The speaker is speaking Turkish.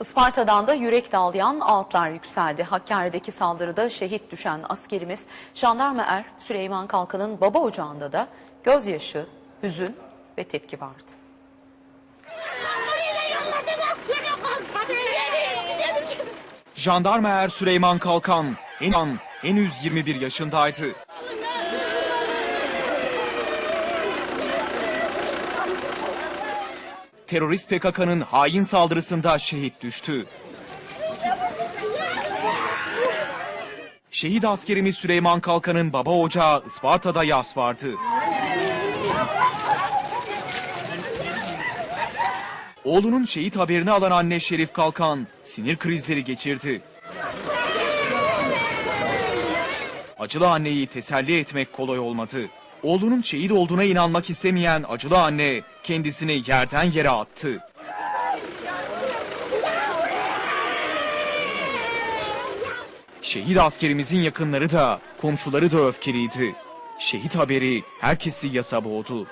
Isparta'dan da yürek dağlayan ağıtlar yükseldi. Hakkari'deki saldırıda şehit düşen askerimiz Jandarma Er Süleyman Kalkan'ın baba ocağında da gözyaşı, hüzün ve tepki vardı. Jandarma Er Süleyman Kalkan en an henüz 21 yaşındaydı. Terörist PKK'nın hain saldırısında şehit düştü. Şehit askerimiz Süleyman Kalkan'ın baba ocağı Isparta'da yas vardı. Oğlunun şehit haberini alan anne Şerif Kalkan sinir krizleri geçirdi. Acılı anneyi teselli etmek kolay olmadı. Oğlunun şehit olduğuna inanmak istemeyen acılı anne kendisini yerden yere attı. Şehit askerimizin yakınları da komşuları da öfkeliydi. Şehit haberi herkesi yasa boğdu.